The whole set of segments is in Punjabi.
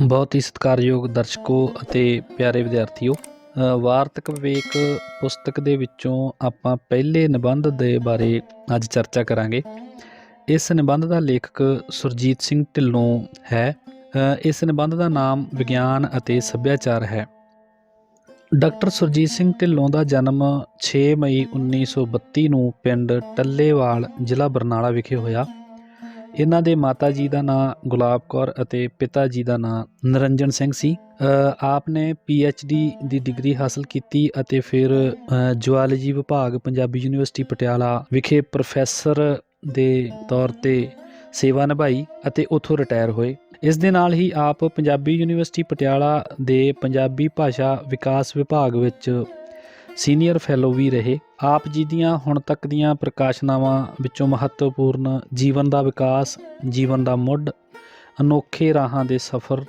ਬਹੁਤ ਹੀ ਸਤਿਕਾਰਯੋਗ ਦਰਸ਼ਕੋ ਅਤੇ ਪਿਆਰੇ ਵਿਦਿਆਰਥੀਓ ਅ, ਵਾਰਤਕ ਵਿਵੇਕ ਪੁਸਤਕ ਦੇ ਵਿੱਚੋਂ ਆਪਾਂ ਪਹਿਲੇ ਨਿਬੰਧ ਦੇ ਬਾਰੇ ਅੱਜ ਚਰਚਾ ਕਰਾਂਗੇ। ਇਸ ਨਿਬੰਧ ਦਾ ਲੇਖਕ ਸੁਰਜੀਤ ਸਿੰਘ ਢਿੱਲੋਂ ਹੈ। ਇਸ ਨਿਬੰਧ ਦਾ ਨਾਮ ਵਿਗਿਆਨ ਅਤੇ ਸੱਭਿਆਚਾਰ ਹੈ। ਡਾਕਟਰ ਸੁਰਜੀਤ ਸਿੰਘ ਢਿੱਲੋਂ ਦਾ ਜਨਮ 6 ਮਈ 1932 ਨੂੰ ਪਿੰਡ ਟੱਲੇਵਾਲ ਜ਼ਿਲ੍ਹਾ ਬਰਨਾਲਾ ਵਿਖੇ ਹੋਇਆ। ਇਹਨਾਂ ਦੇ ਮਾਤਾ ਜੀ ਦਾ ਨਾਮ ਗੁਲਾਬ ਕੌਰ ਅਤੇ ਪਿਤਾ ਜੀ ਦਾ ਨਾਮ ਨਰਿੰਜਨ ਸਿੰਘ ਸੀ। ਆਪ ਨੇ ਡੀ ਦੀ ਡਿਗਰੀ ਹਾਸਲ ਕੀਤੀ ਅਤੇ ਫਿਰ ਅ, ਜੁਆਲਜੀ ਵਿਭਾਗ ਪੰਜਾਬੀ ਯੂਨੀਵਰਸਿਟੀ ਪਟਿਆਲਾ ਵਿਖੇ ਪ੍ਰੋਫੈਸਰ ਦੇ ਤੌਰ ਤੇ ਸੇਵਾ ਨਿਭਾਈ ਅਤੇ ਉੱਥੋਂ ਰਿਟਾਇਰ ਹੋਏ। ਇਸ ਦੇ ਨਾਲ ਹੀ ਆਪ ਪੰਜਾਬੀ ਯੂਨੀਵਰਸਿਟੀ ਪਟਿਆਲਾ ਦੇ ਪੰਜਾਬੀ ਭਾਸ਼ਾ ਵਿਕਾਸ ਵਿਭਾਗ ਵਿੱਚ ਸੀਨੀਅਰ ਫੈਲੋ ਵੀ ਰਹੇ। ਆਪ ਜੀ ਦੀਆਂ ਹੁਣ ਤੱਕ ਦੀਆਂ ਪ੍ਰਕਾਸ਼ਨਾਵਾਂ ਵਿੱਚੋਂ ਮਹੱਤਵਪੂਰਨ ਜੀਵਨ ਦਾ ਵਿਕਾਸ, ਜੀਵਨ ਦਾ ਮੁੱਢ, ਅਨੋਖੇ ਰਾਹਾਂ ਦੇ ਸਫ਼ਰ,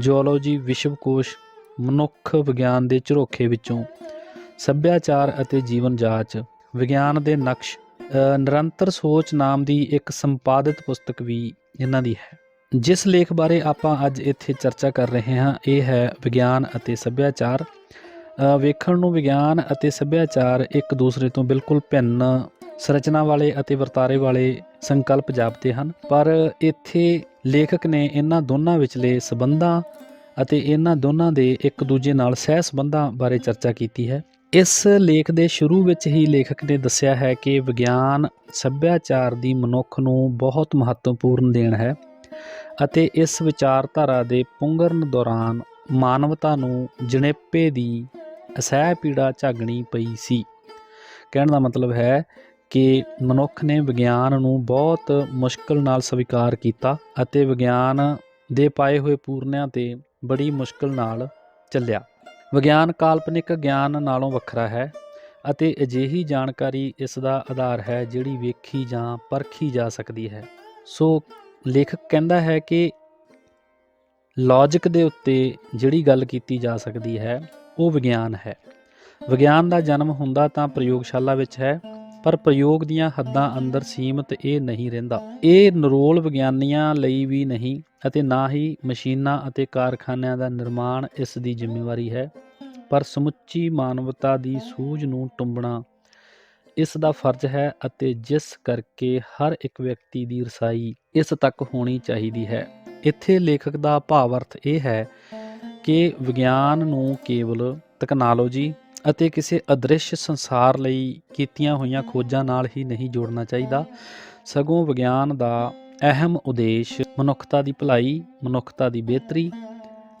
ਜੂਓਲੋਜੀ, ਵਿਸ਼ਵਕੋਸ਼, ਮਨੁੱਖ ਵਿਗਿਆਨ ਦੇ ਝਰੋਖੇ ਵਿੱਚੋਂ ਸੱਭਿਆਚਾਰ ਅਤੇ ਜੀਵਨ ਜਾਂਚ, ਵਿਗਿਆਨ ਦੇ ਨਕਸ਼ ਨਿਰੰਤਰ ਸੋਚ ਨਾਮ ਦੀ ਇੱਕ ਸੰਪਾਦਿਤ ਪੁਸਤਕ ਵੀ ਇਹਨਾਂ ਦੀ ਹੈ। ਜਿਸ ਲੇਖ ਬਾਰੇ ਆਪਾਂ ਅੱਜ ਇੱਥੇ ਚਰਚਾ ਕਰ ਰਹੇ ਹਾਂ, ਇਹ ਹੈ ਵਿਗਿਆਨ ਅਤੇ ਸੱਭਿਆਚਾਰ। ਵੇਖਣ ਨੂੰ ਵਿਗਿਆਨ ਅਤੇ ਸੱਭਿਆਚਾਰ ਇੱਕ ਦੂਸਰੇ ਤੋਂ ਬਿਲਕੁਲ ਭਿੰਨ ਸੰਰਚਨਾ ਵਾਲੇ ਅਤੇ ਵਰਤਾਰੇ ਵਾਲੇ ਸੰਕਲਪ ਜਾਪਦੇ ਹਨ। ਪਰ ਇੱਥੇ ਲੇਖਕ ਨੇ ਇਹਨਾਂ ਦੋਨਾਂ ਵਿਚਲੇ ਸਬੰਧਾਂ ਅਤੇ ਇਹਨਾਂ ਦੋਨਾਂ ਦੇ ਇੱਕ ਦੂਜੇ ਨਾਲ ਸਹਿ ਸਬੰਧਾਂ ਬਾਰੇ ਚਰਚਾ ਕੀਤੀ ਹੈ। ਇਸ ਲੇਖ ਦੇ ਸ਼ੁਰੂ ਵਿੱਚ ਹੀ ਲੇਖਕ ਨੇ ਦੱਸਿਆ ਹੈ ਕਿ ਵਿਗਿਆਨ ਸੱਭਿਆਚਾਰ ਦੀ ਮਨੁੱਖ ਨੂੰ ਬਹੁਤ ਮਹੱਤਵਪੂਰਨ ਦੇਣ ਹੈ ਅਤੇ ਇਸ ਵਿਚਾਰਧਾਰਾ ਦੇ ਪੁੰਗਰਨ ਦੌਰਾਨ ਮਾਨਵਤਾ ਨੂੰ ਜਣੇਪੇ ਦੀ ਅਸਹਿ ਪੀੜਾ ਝਾਗਣੀ ਪਈ ਸੀ। ਕਹਿਣ ਦਾ ਮਤਲਬ ਹੈ ਕਿ ਮਨੁੱਖ ਨੇ ਵਿਗਿਆਨ ਨੂੰ ਬਹੁਤ ਮੁਸ਼ਕਲ ਨਾਲ ਸਵੀਕਾਰ ਕੀਤਾ ਅਤੇ ਵਿਗਿਆਨ ਦੇ ਪਾਏ ਹੋਏ ਪੂਰਨਿਆਂ ਤੇ ਬੜੀ ਮੁਸ਼ਕਲ ਨਾਲ ਚੱਲਿਆ। ਵਿਗਿਆਨ ਕਾਲਪਨਿਕ ਗਿਆਨ ਨਾਲੋਂ ਵੱਖਰਾ ਹੈ ਅਤੇ ਅਜਿਹੀ ਜਾਣਕਾਰੀ ਇਸ ਦਾ ਆਧਾਰ ਹੈ ਜਿਹੜੀ ਵੇਖੀ ਜਾਂ ਪਰਖੀ ਜਾ ਸਕਦੀ ਹੈ। ਸੋ ਲੇਖਕ ਕਹਿੰਦਾ ਹੈ ਕਿ ਲੌਜੀਕ ਦੇ ਉੱਤੇ ਜਿਹੜੀ ਗੱਲ ਕੀਤੀ ਜਾ ਸਕਦੀ ਹੈ ਉਹ ਵਿਗਿਆਨ ਹੈ। ਵਿਗਿਆਨ ਦਾ ਜਨਮ ਹੁੰਦਾ ਤਾਂ ਪ੍ਰਯੋਗਸ਼ਾਲਾ ਵਿੱਚ ਹੈ, ਪਰ ਪ੍ਰਯੋਗ ਦੀਆਂ ਹੱਦਾਂ ਅੰਦਰ ਸੀਮਤ ਇਹ ਨਹੀਂ ਰਹਿੰਦਾ। ਇਹ ਨਰੋਲ ਵਿਗਿਆਨੀਆਂ ਲਈ ਵੀ ਨਹੀਂ ਅਤੇ ਨਾ ਹੀ ਮਸ਼ੀਨਾਂ ਅਤੇ ਕਾਰਖਾਨਿਆਂ ਦਾ ਨਿਰਮਾਣ ਇਸ ਦੀ ਜ਼ਿੰਮੇਵਾਰੀ ਹੈ, ਪਰ ਸਮੁੱਚੀ ਮਾਨਵਤਾ ਦੀ ਸੂਝ ਨੂੰ ਟੁੰਬਣਾ ਇਸ ਦਾ ਫਰਜ਼ ਹੈ ਅਤੇ ਜਿਸ ਕਰਕੇ ਹਰ ਇੱਕ ਵਿਅਕਤੀ ਦੀ ਰਸਾਈ ਇਸ ਤੱਕ ਹੋਣੀ ਚਾਹੀਦੀ ਹੈ। ਇੱਥੇ ਲੇਖਕ ਦਾ ਭਾਵ ਅਰਥ ਇਹ ਹੈ ਕਿ ਵਿਗਿਆਨ ਨੂੰ ਕੇਵਲ ਤਕਨਾਲੋਜੀ ਅਤੇ ਕਿਸੇ ਅਦ੍ਰਿਸ਼ ਸੰਸਾਰ ਲਈ ਕੀਤੀਆਂ ਹੋਈਆਂ ਖੋਜਾਂ ਨਾਲ ਹੀ ਨਹੀਂ ਜੋੜਨਾ ਚਾਹੀਦਾ, ਸਗੋਂ ਵਿਗਿਆਨ ਦਾ ਅਹਿਮ ਉਦੇਸ਼ ਮਨੁੱਖਤਾ ਦੀ ਭਲਾਈ, ਮਨੁੱਖਤਾ ਦੀ ਬਿਹਤਰੀ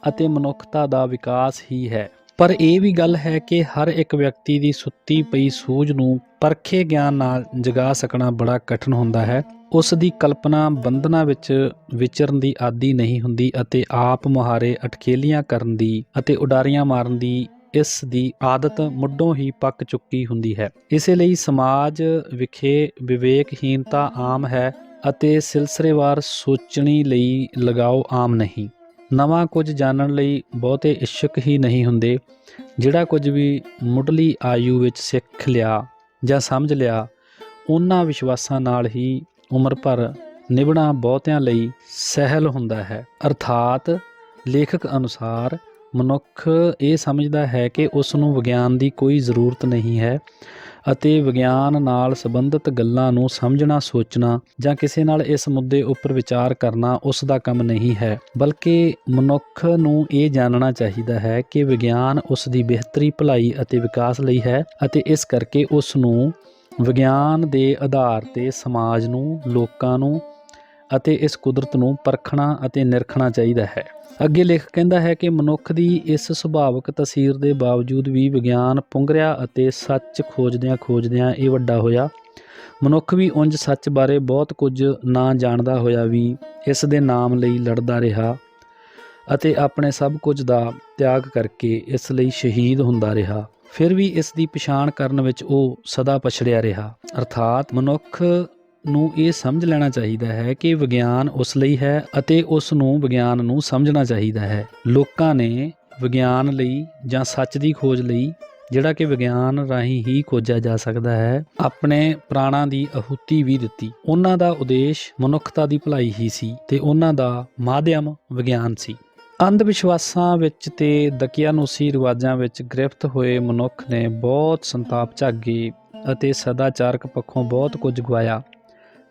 ਅਤੇ ਮਨੁੱਖਤਾ ਦਾ ਵਿਕਾਸ ਹੀ ਹੈ। ਪਰ ਇਹ ਵੀ ਗੱਲ ਹੈ ਕਿ ਹਰ ਇੱਕ ਵਿਅਕਤੀ ਦੀ ਸੁੱਤੀ ਪਈ ਸੂਝ ਨੂੰ ਪਰਖੇ ਗਿਆਨ ਨਾਲ ਜਗਾ ਸਕਣਾ ਬੜਾ ਕਠਿਨ ਹੁੰਦਾ ਹੈ। ਉਸ ਦੀ ਕਲਪਨਾ ਬੰਧਨਾਂ ਵਿੱਚ ਵਿਚਰਨ ਦੀ ਆਦੀ ਨਹੀਂ ਹੁੰਦੀ ਅਤੇ ਆਪ ਮੁਹਾਰੇ ਅਟਕੇਲੀਆਂ ਕਰਨ ਦੀ ਅਤੇ ਉਡਾਰੀਆਂ ਮਾਰਨ ਦੀ ਇਸ ਦੀ ਆਦਤ ਮੁੱਢੋਂ ਹੀ ਪੱਕ ਚੁੱਕੀ ਹੁੰਦੀ ਹੈ। ਇਸੇ ਲਈ ਸਮਾਜ ਵਿਖੇ ਵਿਵੇਕਹੀਨਤਾ ਆਮ ਹੈ ਅਤੇ ਸਿਲਸਿਲੇਵਾਰ ਸੋਚਣੀ ਲਈ ਲਗਾਓ ਆਮ ਨਹੀਂ। ਨਵਾਂ ਕੁਝ ਜਾਣਨ ਲਈ ਬਹੁਤੇ ਇਛੁਕ ਹੀ ਨਹੀਂ ਹੁੰਦੇ। ਜਿਹੜਾ ਕੁਝ ਵੀ ਮੁੱਢਲੀ ਆਯੂ ਵਿੱਚ ਸਿੱਖ ਲਿਆ ਜਾਂ ਸਮਝ ਲਿਆ, ਉਹਨਾਂ ਵਿਸ਼ਵਾਸਾਂ ਨਾਲ ਹੀ ਉਮਰ ਭਰ ਨਿਭਣਾ ਬਹੁਤਿਆਂ ਲਈ ਸਹਿਲ ਹੁੰਦਾ ਹੈ। ਅਰਥਾਤ ਲੇਖਕ ਅਨੁਸਾਰ ਮਨੁੱਖ ਇਹ ਸਮਝਦਾ ਹੈ ਕਿ ਉਸ ਨੂੰ ਵਿਗਿਆਨ ਦੀ ਕੋਈ ਜ਼ਰੂਰਤ ਨਹੀਂ ਹੈ ਅਤੇ ਵਿਗਿਆਨ ਨਾਲ ਸੰਬੰਧਿਤ ਗੱਲਾਂ ਨੂੰ ਸਮਝਣਾ, ਸੋਚਣਾ ਜਾਂ ਕਿਸੇ ਨਾਲ ਇਸ ਮੁੱਦੇ ਉੱਪਰ ਵਿਚਾਰ ਕਰਨਾ ਉਸ ਦਾ ਕੰਮ ਨਹੀਂ ਹੈ, ਬਲਕਿ ਮਨੁੱਖ ਨੂੰ ਇਹ ਜਾਣਨਾ ਚਾਹੀਦਾ ਹੈ ਕਿ ਵਿਗਿਆਨ ਉਸ ਦੀ ਬਿਹਤਰੀ ਭਲਾਈ ਅਤੇ ਵਿਕਾਸ ਲਈ ਹੈ ਅਤੇ ਇਸ ਕਰਕੇ ਉਸ ਨੂੰ ਵਿਗਿਆਨ ਦੇ ਆਧਾਰ ਤੇ ਸਮਾਜ ਨੂੰ, ਲੋਕਾਂ ਨੂੰ ਅਤੇ ਇਸ ਕੁਦਰਤ ਨੂੰ ਪਰਖਣਾ ਅਤੇ ਨਿਰਖਣਾ ਚਾਹੀਦਾ ਹੈ। ਅੱਗੇ ਲੇਖ ਕਹਿੰਦਾ ਹੈ ਕਿ ਮਨੁੱਖ ਦੀ ਇਸ ਸੁਭਾਵਿਕ ਤਸਵੀਰ ਦੇ ਬਾਵਜੂਦ ਵੀ ਵਿਗਿਆਨ ਪੁੰਗਰਿਆ ਅਤੇ ਸੱਚ ਖੋਜਦਿਆਂ ਖੋਜਦਿਆਂ ਇਹ ਵੱਡਾ ਹੋਇਆ, ਮਨੁੱਖ ਵੀ ਉਂਝ ਸੱਚ ਬਾਰੇ ਬਹੁਤ ਕੁਝ ਨਾ ਜਾਣਦਾ ਹੋਇਆ ਵੀ ਇਸ ਦੇ ਨਾਮ ਲਈ ਲੜਦਾ ਰਿਹਾ ਅਤੇ ਆਪਣੇ ਸਭ ਕੁਝ ਦਾ ਤਿਆਗ ਕਰਕੇ ਇਸ ਲਈ ਸ਼ਹੀਦ ਹੁੰਦਾ ਰਿਹਾ। ਫਿਰ ਵੀ ਇਸ ਦੀ ਪਛਾਣ ਕਰਨ ਵਿੱਚ ਉਹ ਸਦਾ ਪਛੜਿਆ ਰਿਹਾ। ਅਰਥਾਤ ਮਨੁੱਖ ਨੂੰ ਇਹ ਸਮਝ ਲੈਣਾ ਚਾਹੀਦਾ ਹੈ ਕਿ ਵਿਗਿਆਨ ਉਸ ਲਈ ਹੈ ਅਤੇ ਉਸ ਨੂੰ ਵਿਗਿਆਨ ਨੂੰ ਸਮਝਣਾ ਚਾਹੀਦਾ ਹੈ। ਲੋਕਾਂ ਨੇ ਵਿਗਿਆਨ ਲਈ ਜਾਂ ਸੱਚ ਦੀ ਖੋਜ ਲਈ ਜਿਹੜਾ ਕਿ ਵਿਗਿਆਨ ਰਾਹੀਂ ਹੀ ਖੋਜਿਆ ਜਾ ਸਕਦਾ ਹੈ, ਆਪਣੇ ਪ੍ਰਾਣਾਂ ਦੀ ਆਹੂਤੀ ਵੀ ਦਿੱਤੀ। ਉਹਨਾਂ ਦਾ ਉਦੇਸ਼ ਮਨੁੱਖਤਾ ਦੀ ਭਲਾਈ ਹੀ ਸੀ ਤੇ ਉਹਨਾਂ ਦਾ ਮਾਧਿਅਮ ਵਿਗਿਆਨ ਸੀ। ਅੰਧ ਵਿਸ਼ਵਾਸਾਂ ਵਿੱਚ ਤੇ ਦਕਿਆਨੂਸੀ ਰਿਵਾਜਾਂ ਵਿੱਚ ਗ੍ਰਿਫਤ ਹੋਏ ਮਨੁੱਖ ਨੇ ਬਹੁਤ ਸੰਤਾਪ ਝਾਗੀ ਅਤੇ ਸਦਾਚਾਰਕ ਪੱਖੋਂ ਬਹੁਤ ਕੁਝ ਗਵਾਇਆ।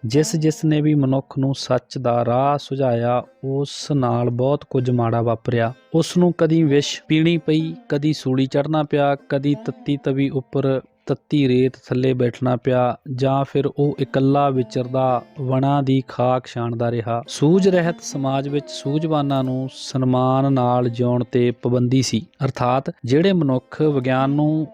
ਜਿਸ ਜਿਸ ਨੇ ਵੀ ਮਨੁੱਖ ਨੂੰ ਸੱਚ ਦਾ ਰਾਹ ਸੁਝਾਇਆ, ਉਸ ਨਾਲ ਬਹੁਤ ਕੁਝ ਮਾੜਾ ਵਾਪਰਿਆ। ਉਸ ਨੂੰ ਕਦੀ ਵਿਸ਼ ਪੀਣੀ ਪਈ, ਕਦੀ ਸੂਲੀ ਚੜਨਾ ਪਿਆ, ਕਦੀ ਤੱਤੀ ਤਵੀ ਉੱਪਰ ਤੱਤੀ ਰੇਤ ਥੱਲੇ ਬੈਠਣਾ ਪਿਆ ਜਾਂ ਫਿਰ ਉਹ ਇਕੱਲਾ ਵਿਚਰਦਾ ਵਣਾ ਦੀ ਖਾਕ ਛਾਣਦਾ ਰਿਹਾ। ਸੂਝ ਰਹਿਤ ਸਮਾਜ ਵਿੱਚ ਸੂਝਵਾਨਾਂ ਨੂੰ ਸਨਮਾਨ ਨਾਲ ਜਿਉਣ ਤੇ ਪਾਬੰਦੀ ਸੀ। ਅਰਥਾਤ ਜਿਹੜੇ ਮਨੁੱਖ ਵਿਗਿਆਨ ਨੂੰ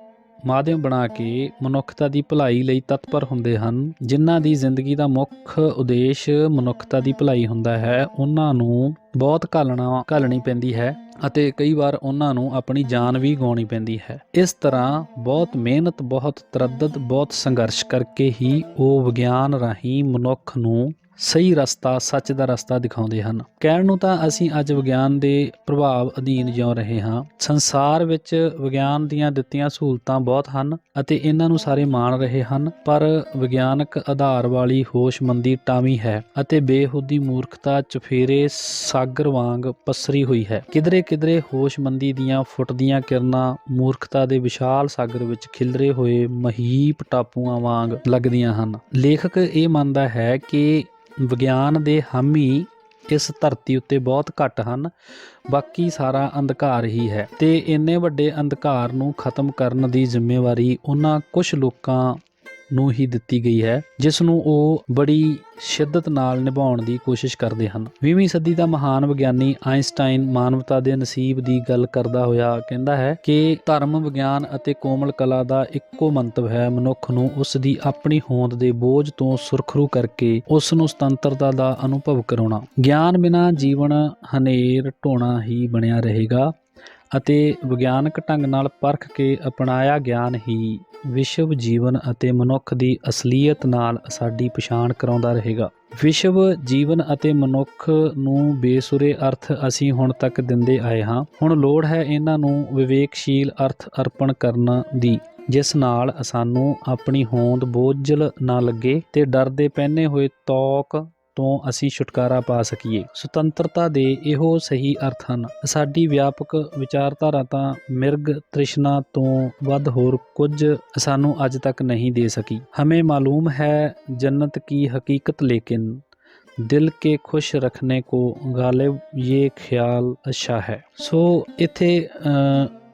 ਮਾਧਿਅਮ ਬਣਾ ਕੇ ਮਨੁੱਖਤਾ ਦੀ ਭਲਾਈ ਲਈ ਤਤਪਰ ਹੁੰਦੇ ਹਨ। ਜਿਨ੍ਹਾਂ ਦੀ ਜ਼ਿੰਦਗੀ ਦਾ ਮੁੱਖ ਉਦੇਸ਼ ਮਨੁੱਖਤਾ ਦੀ ਭਲਾਈ ਹੁੰਦਾ ਹੈ, ਉਹਨਾਂ ਨੂੰ ਬਹੁਤ ਘਾਲਣਾ, ਘਾਲਣੀ ਪੈਂਦੀ ਹੈ ਅਤੇ ਕਈ ਵਾਰ ਉਹਨਾਂ ਨੂੰ ਆਪਣੀ ਜਾਨ ਵੀ ਗਵਾਉਣੀ ਪੈਂਦੀ ਹੈ। ਇਸ ਤਰ੍ਹਾਂ ਬਹੁਤ ਮਿਹਨਤ, ਬਹੁਤ ਤਰੱਦਦ, ਬਹੁਤ ਸੰਘਰਸ਼ ਕਰਕੇ ਹੀ ਉਹ ਵਿਗਿਆਨ ਰਾਹੀਂ ਮਨੁੱਖ ਨੂੰ ਸਹੀ ਰਸਤਾ, ਸੱਚ ਦਾ ਰਸਤਾ ਦਿਖਾਉਂਦੇ ਹਨ। ਕਹਿਣ ਨੂੰ ਤਾਂ ਅਸੀਂ ਅੱਜ ਵਿਗਿਆਨ ਦੇ ਪ੍ਰਭਾਵ ਅਧੀਨ ਜਿਉ ਰਹੇ ਹਾਂ। ਸੰਸਾਰ ਵਿੱਚ ਵਿਗਿਆਨ ਦੀਆਂ ਦਿੱਤੀਆਂ ਸਹੂਲਤਾਂ ਬਹੁਤ ਹਨ ਅਤੇ ਇਹਨਾਂ ਨੂੰ ਸਾਰੇ ਮਾਣ ਰਹੇ ਹਨ, ਪਰ ਵਿਗਿਆਨਕ ਆਧਾਰ ਵਾਲੀ ਹੋਸ਼ਮੰਦੀ ਟਾਵੀ ਹੈ ਅਤੇ ਬੇਹੁਦੀ ਮੂਰਖਤਾ ਚਫੇਰੇ ਸਾਗਰ ਵਾਂਗ ਪਸਰੀ ਹੋਈ ਹੈ। ਕਿਧਰੇ ਕਿਧਰੇ ਹੋਸ਼ਮੰਦੀ ਦੀਆਂ ਫੁੱਟਦੀਆਂ ਕਿਰਨਾਂ ਮੂਰਖਤਾ ਦੇ ਵਿਸ਼ਾਲ ਸਾਗਰ ਵਿੱਚ ਖਿਲਰੇ ਹੋਏ ਮਹੀਪ ਟਾਪੂਆਂ ਵਾਂਗ ਲੱਗਦੀਆਂ ਹਨ। ਲੇਖਕ ਇਹ ਮੰਨਦਾ ਹੈ ਕਿ ਵਿਗਿਆਨ ਦੇ ਹਾਮੀ ਇਸ ਧਰਤੀ ਉੱਤੇ ਬਹੁਤ ਘੱਟ ਹਨ, ਬਾਕੀ ਸਾਰਾ ਅੰਧਕਾਰ ਹੀ ਹੈ। ਤੇ ਇੰਨੇ ਵੱਡੇ ਅੰਧਕਾਰ ਨੂੰ ਖਤਮ ਕਰਨ ਦੀ ਜ਼ਿੰਮੇਵਾਰੀ ਉਹਨਾਂ ਕੁਝ ਲੋਕਾਂ ਨੂੰ ਹੀ ਦਿੱਤੀ ਗਈ ਹੈ, ਜਿਸ ਨੂੰ ਉਹ ਬੜੀ ਸ਼ਿੱਦਤ ਨਾਲ ਨਿਭਾਉਣ ਦੀ ਕੋਸ਼ਿਸ਼ ਕਰਦੇ ਹਨ। 20ਵੀਂ ਸਦੀ ਦਾ ਮਹਾਨ ਵਿਗਿਆਨੀ ਆਇਨਸਟਾਈਨ ਮਾਨਵਤਾ ਦੇ ਨਸੀਬ ਦੀ ਗੱਲ ਕਰਦਾ ਹੋਇਆ ਕਹਿੰਦਾ ਹੈ ਕਿ ਧਰਮ, ਵਿਗਿਆਨ ਅਤੇ ਕੋਮਲ ਕਲਾ ਦਾ ਇੱਕੋ ਮੰਤਵ ਹੈ, ਮਨੁੱਖ ਨੂੰ ਉਸ ਦੀ ਆਪਣੀ ਹੋਂਦ ਦੇ ਬੋਝ ਤੋਂ ਸੁਰਖਰੂ ਕਰਕੇ ਉਸ ਨੂੰ ਸੁਤੰਤਰਤਾ ਦਾ ਅਨੁਭਵ ਕਰਾਉਣਾ। ਗਿਆਨ ਬਿਨਾ ਜੀਵਨ ਹਨੇਰ ਢੋਣਾ ਹੀ ਬਣਿਆ ਰਹੇਗਾ। ਅਤੇ ਵਿਗਿਆਨਕ ਢੰਗ ਨਾਲ ਪਰਖ ਕੇ ਅਪਣਾਇਆ ਗਿਆਨ ਹੀ ਵਿਸ਼ਵ ਜੀਵਨ ਅਤੇ ਮਨੁੱਖ ਦੀ ਅਸਲੀਅਤ ਨਾਲ ਸਾਡੀ ਪਛਾਣ ਕਰਾਉਂਦਾ ਰਹੇਗਾ। ਵਿਸ਼ਵ ਜੀਵਨ ਅਤੇ ਮਨੁੱਖ ਨੂੰ ਬੇਸੁਰੇ ਅਰਥ ਅਸੀਂ ਹੁਣ ਤੱਕ ਦਿੰਦੇ ਆਏ ਹਾਂ। ਹੁਣ ਲੋੜ ਹੈ ਇਹਨਾਂ ਨੂੰ ਵਿਵੇਕਸ਼ੀਲ ਅਰਥ ਅਰਪਣ ਕਰਨ ਦੀ, ਜਿਸ ਨਾਲ ਸਾਨੂੰ ਆਪਣੀ ਹੋਂਦ ਬੋਝਲ ਨਾ ਲੱਗੇ ਤੇ ਡਰ ਦੇ ਪਹਿਨੇ ਹੋਏ ਤੌਕ ਤੋਂ ਅਸੀਂ ਛੁਟਕਾਰਾ ਪਾ ਸਕੀਏ। ਸੁਤੰਤਰਤਾ ਦੇ ਇਹੋ ਸਹੀ ਅਰਥ ਹਨ। ਸਾਡੀ ਵਿਆਪਕ ਵਿਚਾਰਧਾਰਾ ਤਾਂ ਮਿਰਗ ਤ੍ਰਿਸ਼ਨਾ ਤੋਂ ਵੱਧ ਹੋਰ ਕੁਝ ਸਾਨੂੰ ਅੱਜ ਤੱਕ ਨਹੀਂ ਦੇ ਸਕੀ। ਹਮੇ ਮਾਲੂਮ ਹੈ ਜੰਨਤ ਕੀ ਹਕੀਕਤ, ਲੇਕਿਨ ਦਿਲ ਕੇ ਖੁਸ਼ ਰੱਖਣੇ ਕੋ ਗਾਲਿਬ ਇਹ ਖਿਆਲ ਅੱਛਾ ਹੈ। ਸੋ ਇਥੇ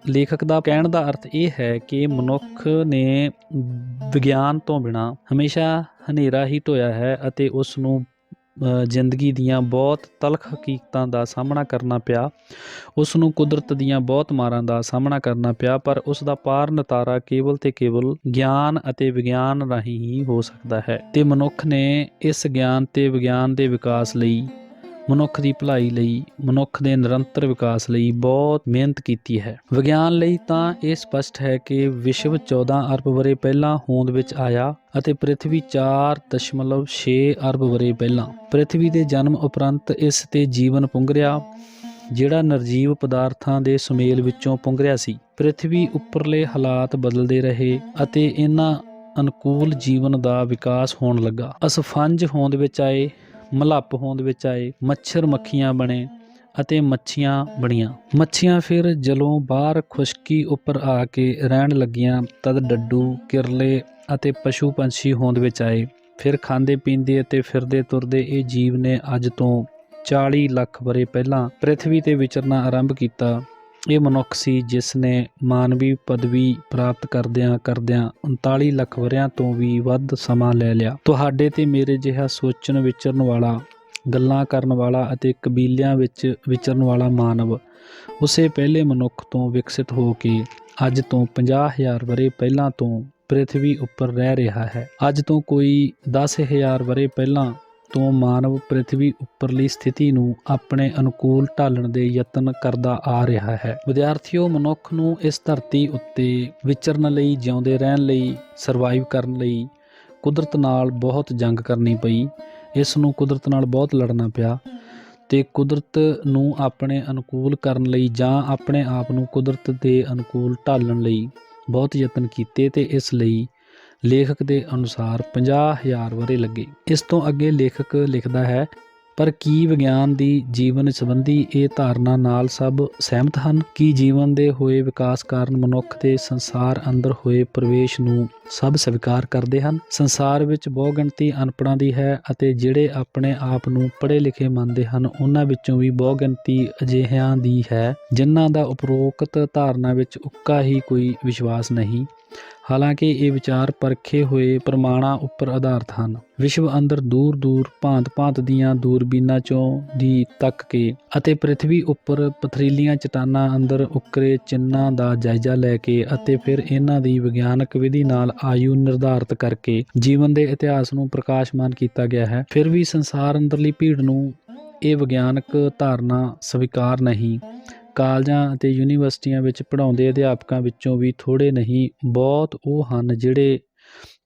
ਲੇਖਕ ਦਾ ਕਹਿਣ ਦਾ ਅਰਥ ਇਹ ਹੈ ਕਿ ਮਨੁੱਖ ਨੇ ਵਿਗਿਆਨ ਤੋਂ ਬਿਨਾ ਹਮੇਸ਼ਾ ਹਨੇਰਾ ਹੀ ਟੋਇਆ ਹੈ ਅਤੇ ਉਸ ਨੂੰ ਜ਼ਿੰਦਗੀ ਦੀਆਂ ਬਹੁਤ ਤਲਖ ਹਕੀਕਤਾਂ ਦਾ ਸਾਹਮਣਾ ਕਰਨਾ ਪਿਆ। ਉਸ ਨੂੰ ਕੁਦਰਤ ਦੀਆਂ ਬਹੁਤ ਮਾਰਾਂ ਦਾ ਸਾਹਮਣਾ ਕਰਨਾ ਪਿਆ, ਪਰ ਉਸ ਦਾ ਪਾਰ ਨਤਾਰਾ ਕੇਵਲ ਤੇ ਕੇਵਲ ਗਿਆਨ ਅਤੇ ਵਿਗਿਆਨ ਰਾਹੀਂ ਹੀ ਹੋ ਸਕਦਾ ਹੈ। ਤੇ ਮਨੁੱਖ ਨੇ ਇਸ ਗਿਆਨ ਤੇ ਵਿਗਿਆਨ ਦੇ ਵਿਕਾਸ ਲਈ ਮਨੁੱਖ ਦੀ ਭਲਾਈ ਲਈ, ਮਨੁੱਖ ਦੇ ਨਿਰੰਤਰ ਵਿਕਾਸ ਲਈ ਬਹੁਤ ਮਿਹਨਤ ਕੀਤੀ ਹੈ। ਵਿਗਿਆਨ ਲਈ ਤਾਂ ਇਹ ਸਪਸ਼ਟ ਹੈ ਕਿ ਵਿਸ਼ਵ 14 ਅਰਬ ਵਰੇ ਪਹਿਲਾਂ ਹੋਂਦ ਵਿੱਚ ਆਇਆ ਅਤੇ ਪ੍ਰਿਥਵੀ 4.6 ਅਰਬ ਵਰੇ ਪਹਿਲਾਂ। ਪ੍ਰਿਥਵੀ ਦੇ ਜਨਮ ਉਪਰੰਤ ਇਸ ਤੇ ਜੀਵਨ ਪੁੰਗਰਿਆ, ਜਿਹੜਾ ਨਿਰਜੀਵ ਪਦਾਰਥਾਂ ਦੇ ਸੁਮੇਲ ਵਿੱਚੋਂ ਪੁੰਗਰਿਆ ਸੀ। ਪ੍ਰਿਥਵੀ ਉੱਪਰਲੇ ਹਾਲਾਤ ਬਦਲਦੇ ਰਹੇ ਅਤੇ ਇਹਨਾਂ ਅਨੁਕੂਲ ਜੀਵਨ ਦਾ ਵਿਕਾਸ ਹੋਣ ਲੱਗਾ। ਅਸਫੰਜ ਹੋਂਦ ਵਿੱਚ ਆਏ ਮਲੱਪ ਹੋਂਦ ਵਿੱਚ ਆਏ, ਮੱਛਰ ਮੱਖੀਆਂ ਬਣੇ ਅਤੇ ਮੱਛੀਆਂ ਬਣੀਆਂ। ਮੱਛੀਆਂ ਫਿਰ ਜਲੋਂ ਬਾਹਰ ਖੁਸ਼ਕੀ ਉੱਪਰ ਆ ਕੇ ਰਹਿਣ ਲੱਗੀਆਂ। ਤਦ ਡੱਡੂ, ਕਿਰਲੇ ਅਤੇ ਪਸ਼ੂ ਪੰਛੀ ਹੋਂਦ ਵਿੱਚ ਆਏ। ਫਿਰ ਖਾਂਦੇ ਪੀਂਦੇ ਅਤੇ ਫਿਰਦੇ ਤੁਰਦੇ ਇਹ ਜੀਵ ਨੇ ਅੱਜ ਤੋਂ 40 ਲੱਖ ਬਰੇ ਪਹਿਲਾਂ ਪ੍ਰਿਥਵੀ ਤੇ ਵਿਚਰਨਾ ਆਰੰਭ ਕੀਤਾ। ਇਹ ਮਨੁੱਖ ਸੀ ਜਿਸ ਨੇ ਮਾਨਵੀ ਪਦਵੀ ਪ੍ਰਾਪਤ ਕਰਦਿਆਂ ਕਰਦਿਆਂ 39 ਲੱਖ ਵਰਿਆਂ ਤੋਂ ਵੀ ਵੱਧ ਸਮਾਂ ਲੈ ਲਿਆ। ਤੁਹਾਡੇ ਤੇ ਮੇਰੇ ਜਿਹਾ ਸੋਚਣ ਵਿਚਰਨ ਵਾਲਾ, ਗੱਲਾਂ ਕਰਨ ਵਾਲਾ ਅਤੇ ਕਬੀਲਿਆਂ ਵਿੱਚ ਵਿਚਰਨ ਵਾਲਾ ਮਾਨਵ ਉਸੇ ਪਹਿਲੇ ਮਨੁੱਖ ਤੋਂ ਵਿਕਸਿਤ ਹੋ ਕੇ ਅੱਜ ਤੋਂ 50000 ਵਰੇ ਪਹਿਲਾਂ ਤੋਂ ਪ੍ਰਿਥਵੀ ਉੱਪਰ ਰਹਿ ਰਿਹਾ ਹੈ। ਅੱਜ ਤੋਂ ਕੋਈ 10000 ਵਰੇ ਪਹਿਲਾਂ ਤੋਂ ਮਾਨਵ ਪ੍ਰਿਥਵੀ ਉੱਪਰਲੀ ਸਥਿਤੀ ਨੂੰ ਆਪਣੇ ਅਨੁਕੂਲ ਢਾਲਣ ਦੇ ਯਤਨ ਕਰਦਾ ਆ ਰਿਹਾ ਹੈ। ਵਿਦਿਆਰਥੀਓ, ਮਨੁੱਖ ਨੂੰ ਇਸ ਧਰਤੀ ਉੱਤੇ ਵਿਚਰਨ ਲਈ, ਜਿਉਂਦੇ ਰਹਿਣ ਲਈ ਸਰਵਾਈਵ ਕਰਨ ਲਈ ਕੁਦਰਤ ਨਾਲ ਬਹੁਤ ਜੰਗ ਕਰਨੀ ਪਈ। ਇਸ ਨੂੰ ਕੁਦਰਤ ਨਾਲ ਬਹੁਤ ਲੜਨਾ ਪਿਆ ਤੇ ਕੁਦਰਤ ਨੂੰ ਆਪਣੇ ਅਨੁਕੂਲ ਕਰਨ ਲਈ ਜਾਂ ਆਪਣੇ ਆਪ ਨੂੰ ਕੁਦਰਤ ਦੇ ਅਨੁਕੂਲ ਢਾਲਣ ਲਈ ਬਹੁਤ ਯਤਨ ਕੀਤੇ ਤੇ ਇਸ ਲਈ ਲੇਖਕ ਦੇ ਅਨੁਸਾਰ 50000 ਵਰੇ ਲੱਗੇ। ਇਸ ਤੋਂ ਅੱਗੇ ਲੇਖਕ ਲਿਖਦਾ ਹੈ, ਪਰ ਕੀ ਵਿਗਿਆਨ ਦੀ ਜੀਵਨ ਸੰਬੰਧੀ ਇਹ ਧਾਰਨਾ ਨਾਲ ਸਭ ਸਹਿਮਤ ਹਨ? ਕਿ ਜੀਵਨ ਦੇ ਹੋਏ ਵਿਕਾਸ ਕਾਰਨ ਮਨੁੱਖ ਦੇ ਸੰਸਾਰ ਅੰਦਰ ਹੋਏ ਪ੍ਰਵੇਸ਼ ਨੂੰ ਸਭ ਸਵੀਕਾਰ ਕਰਦੇ ਹਨ? ਸੰਸਾਰ ਵਿੱਚ ਬਹੁਗਿਣਤੀ ਅਨਪੜ੍ਹਾਂ ਦੀ ਹੈ ਅਤੇ ਜਿਹੜੇ ਆਪਣੇ ਆਪ ਨੂੰ ਪੜ੍ਹੇ ਲਿਖੇ ਮੰਨਦੇ ਹਨ, ਉਹਨਾਂ ਵਿੱਚੋਂ ਵੀ ਬਹੁਗਿਣਤੀ ਅਜਿਹਿਆਂ ਦੀ ਹੈ, ਜਿਨ੍ਹਾਂ ਦਾ ਉਪਰੋਕਤ ਧਾਰਨਾ ਵਿੱਚ ਉੱਕਾ ਹੀ ਕੋਈ ਵਿਸ਼ਵਾਸ ਨਹੀਂ। ਹਾਲਾਂਕਿ ਇਹ ਵਿਚਾਰ ਪਰਖੇ ਹੋਏ ਪ੍ਰਮਾਣਾਂ ਉੱਪਰ ਆਧਾਰਿਤ ਹਨ। ਵਿਸ਼ਵ ਅੰਦਰ ਦੂਰ ਦੂਰ ਭਾਂਤ ਭਾਂਤ ਦੀਆਂ ਦੂਰਬੀਨਾਂ ਚੋਂ ਦੀ ਤੱਕ ਕੇ ਅਤੇ ਪ੍ਰithvi ਉੱਪਰ ਪਥਰੀਲੀਆਂ ਚਟਾਨਾਂ ਅੰਦਰ ਉੱਕਰੇ ਚਿੰਨਾਂ ਦਾ ਜਾਇਜ਼ਾ ਲੈ ਕੇ ਅਤੇ ਫਿਰ ਇਹਨਾਂ ਦੀ ਵਿਗਿਆਨਕ ਵਿਧੀ ਨਾਲ ਆਯੂ ਨਿਰਧਾਰਤ ਕਰਕੇ ਜੀਵਨ ਦੇ ਇਤਿਹਾਸ ਨੂੰ ਪ੍ਰਕਾਸ਼ਮਾਨ ਕੀਤਾ ਗਿਆ ਹੈ। ਫਿਰ ਵੀ ਸੰਸਾਰ ਅੰਦਰਲੀ ਭੀੜ ਨੂੰ ਇਹ ਵਿਗਿਆਨਕ ਧਾਰਨਾ ਸਵੀਕਾਰ ਨਹੀਂ। ਕਾਲਜਾਂ ਅਤੇ ਯੂਨੀਵਰਸਿਟੀਆਂ ਵਿੱਚ ਪੜ੍ਹਾਉਂਦੇ ਅਧਿਆਪਕਾਂ ਵਿੱਚੋਂ ਵੀ ਥੋੜੇ ਨਹੀਂ, ਬਹੁਤ ਉਹ ਹਨ ਜਿਹੜੇ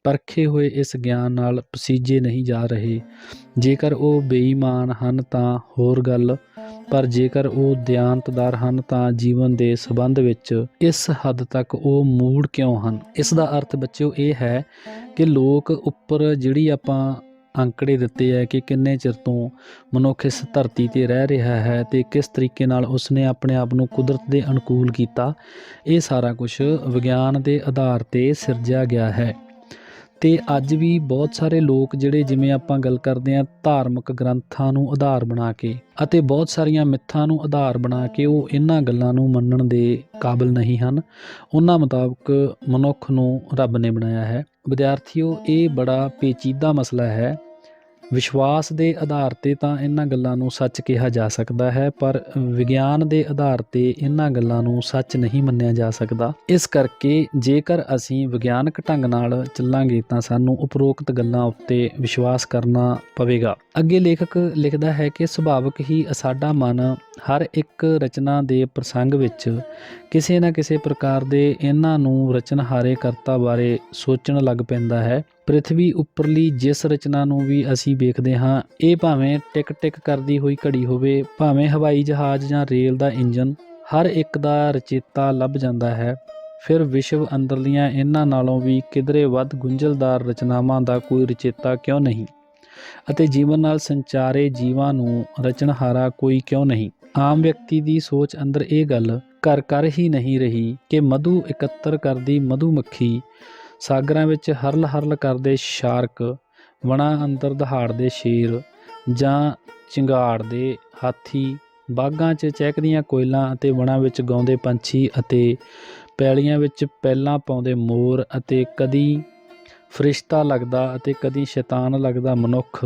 ਪਰਖੇ ਹੋਏ ਇਸ ਗਿਆਨ ਨਾਲ ਪਸੀਜੇ ਨਹੀਂ ਜਾ ਰਹੇ। ਜੇਕਰ ਉਹ ਬੇਈਮਾਨ ਹਨ ਤਾਂ ਹੋਰ ਗੱਲ, ਪਰ ਜੇਕਰ ਉਹ ਦਿਆਨਤਦਾਰ ਹਨ ਤਾਂ ਜੀਵਨ ਦੇ ਸਬੰਧ ਵਿੱਚ ਇਸ ਹੱਦ ਤੱਕ ਉਹ ਮੂੜ ਕਿਉਂ ਹਨ? ਇਸ ਦਾ ਅਰਥ ਬੱਚਿਓ ਇਹ ਹੈ ਕਿ ਲੋਕ ਉੱਪਰ ਜਿਹੜੀ ਆਪਾਂ ਅੰਕੜੇ ਦਿੱਤੇ ਹੈ ਕਿ ਕਿੰਨੇ ਚਿਰ ਤੋਂ ਮਨੁੱਖ ਇਸ ਧਰਤੀ ਤੇ ਰਹਿ ਰਿਹਾ ਹੈ ਤੇ ਕਿਸ ਤਰੀਕੇ ਨਾਲ ਉਸਨੇ ਆਪਣੇ ਆਪ ਨੂੰ ਕੁਦਰਤ ਦੇ ਅਨੁਕੂਲ ਕੀਤਾ, ਇਹ ਸਾਰਾ ਕੁਝ ਵਿਗਿਆਨ ਦੇ ਆਧਾਰ ਤੇ ਸਿਰਜਿਆ ਗਿਆ ਹੈ। ਤੇ ਅੱਜ ਵੀ ਬਹੁਤ ਸਾਰੇ ਲੋਕ ਜਿਹੜੇ ਜਿਵੇਂ ਆਪਾਂ ਗੱਲ ਕਰਦੇ ਹਾਂ, ਧਾਰਮਿਕ ਗ੍ਰੰਥਾਂ ਨੂੰ ਆਧਾਰ ਬਣਾ ਕੇ ਅਤੇ ਬਹੁਤ ਸਾਰੀਆਂ ਮਿੱਥਾਂ ਨੂੰ ਆਧਾਰ ਬਣਾ ਕੇ ਉਹ ਇਹਨਾਂ ਗੱਲਾਂ ਨੂੰ ਮੰਨਣ ਦੇ ਕਾਬਿਲ ਨਹੀਂ ਹਨ, ਉਹਨਾਂ ਮੁਤਾਬਕ ਮਨੁੱਖ ਨੂੰ ਰੱਬ ਨੇ ਬਣਾਇਆ ਹੈ। ਵਿਦਿਆਰਥੀਓ, ਇਹ ਬੜਾ ਪੇਚੀਦਾ ਮਸਲਾ ਹੈ ਵਿਸ਼ਵਾਸ ਦੇ ਆਧਾਰ ਤੇ ਤਾਂ ਇਹਨਾਂ ਗੱਲਾਂ ਨੂੰ ਸੱਚ ਕਿਹਾ ਜਾ ਸਕਦਾ ਹੈ, ਪਰ ਵਿਗਿਆਨ ਦੇ ਆਧਾਰ ਤੇ ਇਹਨਾਂ ਗੱਲਾਂ ਨੂੰ ਸੱਚ ਨਹੀਂ ਮੰਨਿਆ ਜਾ ਸਕਦਾ। ਇਸ ਕਰਕੇ ਜੇਕਰ ਅਸੀਂ ਵਿਗਿਆਨਕ ਢੰਗ ਨਾਲ ਚੱਲਾਂਗੇ ਤਾਂ ਸਾਨੂੰ ਉਪਰੋਕਤ ਗੱਲਾਂ ਉੱਤੇ ਵਿਸ਼ਵਾਸ ਕਰਨਾ ਪਵੇਗਾ। ਅੱਗੇ ਲੇਖਕ ਲਿਖਦਾ ਹੈ ਕਿ ਸੁਭਾਵਕ ਹੀ ਸਾਡਾ ਮਨ ਹਰ ਇੱਕ ਰਚਨਾ ਦੇ ਪ੍ਰਸੰਗ ਵਿੱਚ ਕਿਸੇ ਨਾ ਕਿਸੇ ਪ੍ਰਕਾਰ ਦੇ ਇਹਨਾਂ ਨੂੰ ਰਚਨਹਾਰੇ ਕਰਤਾ ਬਾਰੇ ਸੋਚਣ ਲੱਗ ਪੈਂਦਾ ਹੈ। ਪ੍ਰਿਥਵੀ ਉੱਪਰਲੀ ਜਿਸ ਰਚਨਾ ਨੂੰ ਵੀ ਅਸੀਂ ਵੇਖਦੇ ਹਾਂ, ਇਹ ਭਾਵੇਂ ਟਿਕ ਟਿਕ ਕਰਦੀ ਹੋਈ ਘੜੀ ਹੋਵੇ, ਭਾਵੇਂ ਹਵਾਈ ਜਹਾਜ਼ ਜਾਂ ਰੇਲ ਦਾ ਇੰਜਨ ਹਰ ਇੱਕ ਦਾ ਰਚੇਤਾ ਲੱਭ ਜਾਂਦਾ ਹੈ। ਫਿਰ ਵਿਸ਼ਵ ਅੰਦਰਲੀਆਂ ਇਹਨਾਂ ਨਾਲੋਂ ਵੀ ਕਿਧਰੇ ਵੱਧ ਗੁੰਝਲਦਾਰ ਰਚਨਾਵਾਂ ਦਾ ਕੋਈ ਰਚੇਤਾ ਕਿਉਂ ਨਹੀਂ? ਅਤੇ ਜੀਵਨ ਨਾਲ ਸੰਚਾਰੇ ਜੀਵਾਂ ਨੂੰ ਰਚਨਹਾਰਾ ਕੋਈ ਕਿਉਂ ਨਹੀਂ? ਆਮ ਵਿਅਕਤੀ ਦੀ ਸੋਚ ਅੰਦਰ ਇਹ ਗੱਲ ਕਰ ਕਰ ਹੀ ਨਹੀਂ ਰਹੀ ਕਿ ਮਧੂ ਇਕੱਤਰ ਕਰਦੀ ਮਧੂ ਮੱਖੀ ਸਾਗਰਾਂ ਵਿੱਚ ਹਰਲ ਹਰਲ ਕਰਦੇ ਸ਼ਾਰਕ, ਵਣਾ ਅੰਦਰ ਦਹਾੜਦੇ ਸ਼ੇਰ, ਜਾਂ ਚਿੰਗਾੜਦੇ ਹਾਥੀ, ਬਾਗਾਂ 'ਚ ਚਹਿਕਦੀਆਂ ਕੋਇਲਾਂ ਅਤੇ ਵਣਾਂ ਵਿੱਚ ਗਾਉਂਦੇ ਪੰਛੀ ਅਤੇ ਪੈਲੀਆਂ ਵਿੱਚ ਪੈਲਾਂ ਪਾਉਂਦੇ ਮੋਰ ਅਤੇ ਕਦੀ ਫਰਿਸ਼ਤਾ ਲੱਗਦਾ ਅਤੇ ਕਦੀ ਸ਼ੈਤਾਨ ਲੱਗਦਾ ਮਨੁੱਖ।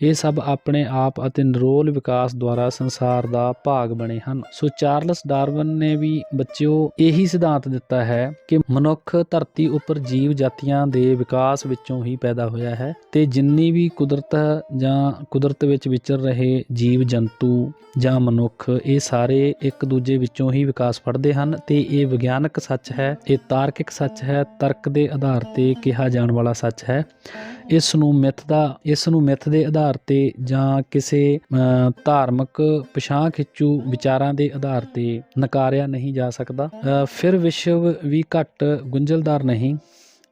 ਇਹ ਸਭ ਆਪਣੇ ਆਪ ਅਤੇ ਨਿਰੋਲ ਵਿਕਾਸ ਦੁਆਰਾ ਸੰਸਾਰ ਦਾ ਭਾਗ ਬਣੇ ਹਨ। ਸੋ ਚਾਰਲਸ ਡਾਰਵਨ ਨੇ ਵੀ ਬੱਚਿਓ ਇਹੀ ਸਿਧਾਂਤ ਦਿੱਤਾ ਹੈ ਕਿ ਮਨੁੱਖ ਧਰਤੀ ਉੱਪਰ ਜੀਵ ਜਾਤੀਆਂ ਦੇ ਵਿਕਾਸ ਵਿੱਚੋਂ ਹੀ ਪੈਦਾ ਹੋਇਆ ਹੈ ਤੇ ਜਿੰਨੀ ਵੀ ਕੁਦਰਤ ਜਾਂ ਕੁਦਰਤ ਵਿੱਚ ਵਿਚਰ ਰਹੇ ਜੀਵ ਜੰਤੂ ਜਾਂ ਮਨੁੱਖ, ਇਹ ਸਾਰੇ ਇੱਕ ਦੂਜੇ ਵਿੱਚੋਂ ਹੀ ਵਿਕਾਸ ਫੜਦੇ ਹਨ ਤੇ ਇਹ ਵਿਗਿਆਨਕ ਸੱਚ ਹੈ, ਇਹ ਤਾਰਕਿਕ ਸੱਚ ਹੈ, ਤਰਕ ਦੇ ਆਧਾਰ ਤੇ ਕਿਹਾ ਜਾਣ ਵਾਲਾ ਸੱਚ ਹੈ। ਇਸ ਨੂੰ ਮਿੱਥ ਦਾ ਇਸ ਨੂੰ ਮਿੱਥ ਦੇ ਆਧਾਰ ਤੇ ਜਾਂ ਕਿਸੇ ਧਾਰਮਿਕ ਪਛਾਣ ਖਿੱਚੂ ਵਿਚਾਰਾਂ ਦੇ ਆਧਾਰ ਤੇ ਨਕਾਰਿਆ ਨਹੀਂ ਜਾ ਸਕਦਾ। ਫਿਰ ਵਿਸ਼ਵ ਵੀ ਘੱਟ ਗੁੰਝਲਦਾਰ ਨਹੀਂ।